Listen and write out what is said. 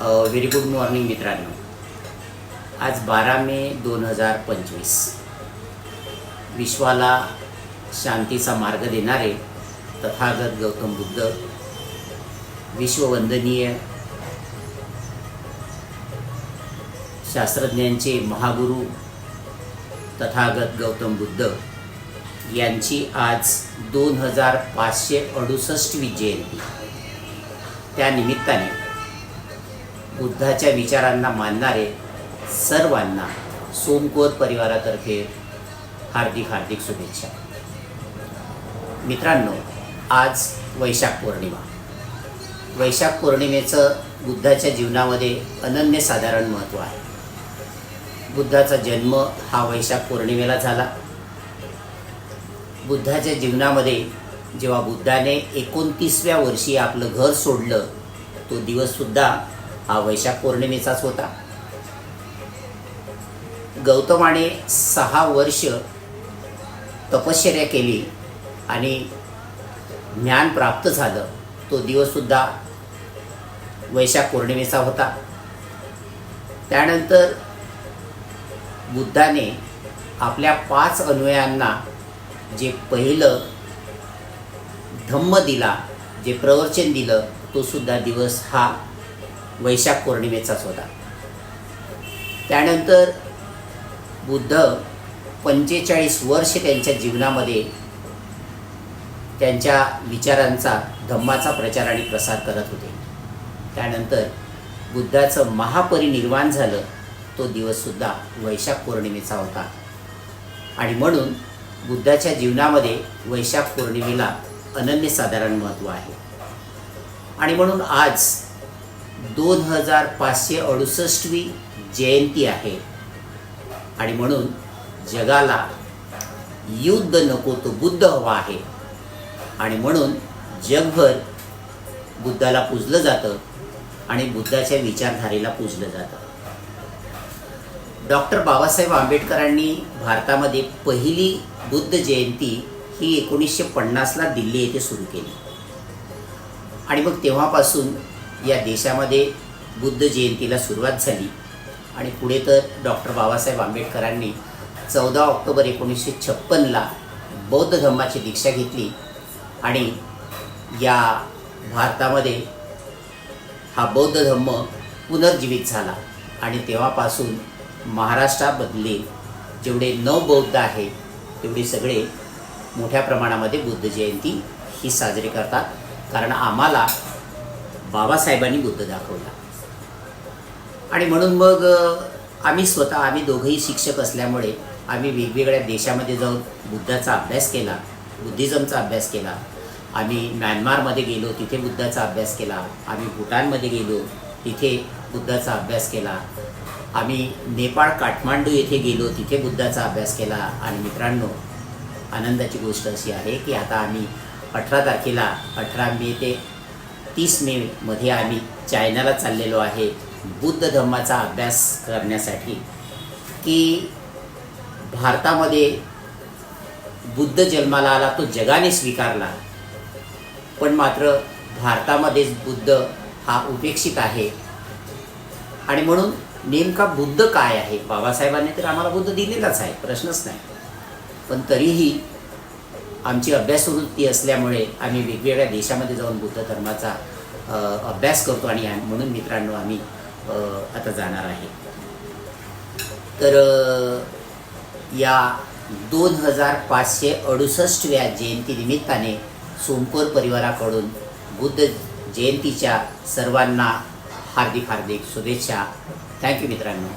Very good morning मित्रांनो. आज बारा मे दोन हजार पंचवीस. विश्वाला शांतीचा मार्ग देणारे तथागत गौतम बुद्ध विश्ववंदनीय शास्त्रज्ञांचे महागुरू तथागत गौतम बुद्ध यांची आज दोन हजार पाचशे अडुसष्टवी जयंती त्या निमित्ताने बुद्धाच्या विचारांना मानणारे सर्वांना सोमकोर परिवारातर्फे हार्दिक हार्दिक शुभेच्छा. मित्रांनो आज वैशाख पौर्णिमा. वैशाख पौर्णिमेचं बुद्धाच्या जीवनामध्ये अनन्यसाधारण महत्त्व आहे. बुद्धाचा जन्म हा वैशाख पौर्णिमेला झाला. बुद्धाच्या जीवनामध्ये जेव्हा बुद्धाने एकोणतीसव्या वर्षी आपलं घर सोडलं तो दिवससुद्धा हा वैशाख पौर्णिमेचाच होता. गौतमाने सहा वर्ष तपश्चर्या केली आणि ज्ञान प्राप्त झालं. तो दिवससुद्धा वैशाख पौर्णिमेचा होता. त्यानंतर बुद्धाने आपल्या पाच अन्वयांना जे पहिलं धम्म दिला जे प्रवचन दिलं तो सुद्धा दिवस हा वैशाख पौर्णिमेचाच होता. त्यानंतर बुद्ध पंचेचाळीस वर्ष त्यांच्या जीवनामध्ये त्यांच्या विचारांचा धम्माचा प्रचार आणि प्रसार करत होते. त्यानंतर बुद्धाचं महापरिनिर्वाण झालं. तो दिवससुद्धा वैशाख पौर्णिमेचा होता. आणि म्हणून बुद्धाच्या जीवनामध्ये वैशाख पौर्णिमेला अनन्यसाधारण महत्त्व आहे. आणि म्हणून आज दोन हजार पाचशे अडुसष्टवी जयंती आहे. आणि म्हणून जगाला युद्ध नको तो बुद्ध हवा आहे. आणि म्हणून जगभर बुद्धाला पूजलं जातं आणि बुद्धाच्या विचारधारेला पूजलं जातं. डॉक्टर बाबासाहेब आंबेडकरांनी भारतामध्ये पहिली बुद्ध जयंती ही एकोणीसशे पन्नासला दिल्ली येथे सुरू केली. आणि मग तेव्हापासून या देशामध्ये बुद्ध जयंतीला सुरुवात झाली. आणि पुढे तर डॉक्टर बाबासाहेब आंबेडकरांनी चौदा ऑक्टोबर एकोणीसशे छप्पनला बौद्ध धम्माची दीक्षा घेतली. आणि या भारतामध्ये हा बौद्ध धम्म पुनर्जीवित झाला. आणि तेव्हापासून महाराष्ट्रामधले जेवढे नवबौद्ध आहेत तेवढे सगळे मोठ्या प्रमाणामध्ये बुद्ध जयंती ही साजरी करतात. कारण आम्हाला बाबासाहेबांनी बुद्ध दाखवला. आणि म्हणून मग आम्ही स्वतः आम्ही दोघंही शिक्षक असल्यामुळे आम्ही वेगवेगळ्या देशामध्ये जाऊन बुद्धाचा अभ्यास केला बुद्धिझमचा अभ्यास केला. आम्ही म्यानमारमध्ये गेलो तिथे बुद्धाचा अभ्यास केला. आम्ही भूटानमध्ये गेलो तिथे बुद्धाचा अभ्यास केला. आम्ही नेपाळ काठमांडू येथे गेलो तिथे बुद्धाचा अभ्यास केला. आणि मित्रांनो आनंदाची गोष्ट अशी आहे की आता आम्ही अठरा तारखेला अठरा मे ते तीस मे मध्ये आम्ही चायनाला चाललेलो आहे बुद्ध धम्माचा अभ्यास करण्यासाठी. की भारतामध्ये बुद्ध जन्माला आला तो जगाने स्वीकारला. पण मात्र भारतामध्येच बुद्ध हा उपेक्षित आहे. आणि म्हणून नेमका बुद्ध काय आहे? बाबासाहेबांनी तर आम्हाला बुद्ध दिलेलाच आहे प्रश्नच नाही. पण तरीही आमची अभ्यासवृत्ती असल्यामुळे आम्ही वेगवेगळ्या देशामध्ये जाऊन बुद्ध धर्माचा अभ्यास करतो आणि म्हणून मित्रांनो आम्ही आता जाणार आहे. तर या दोन हजार पाचशे अडुसष्टव्या जयंतीनिमित्ताने सोमकोर परिवाराकडून बुद्ध जयंतीच्या सर्वांना हार्दिक हार्दिक शुभेच्छा. थँक्यू मित्रांनो.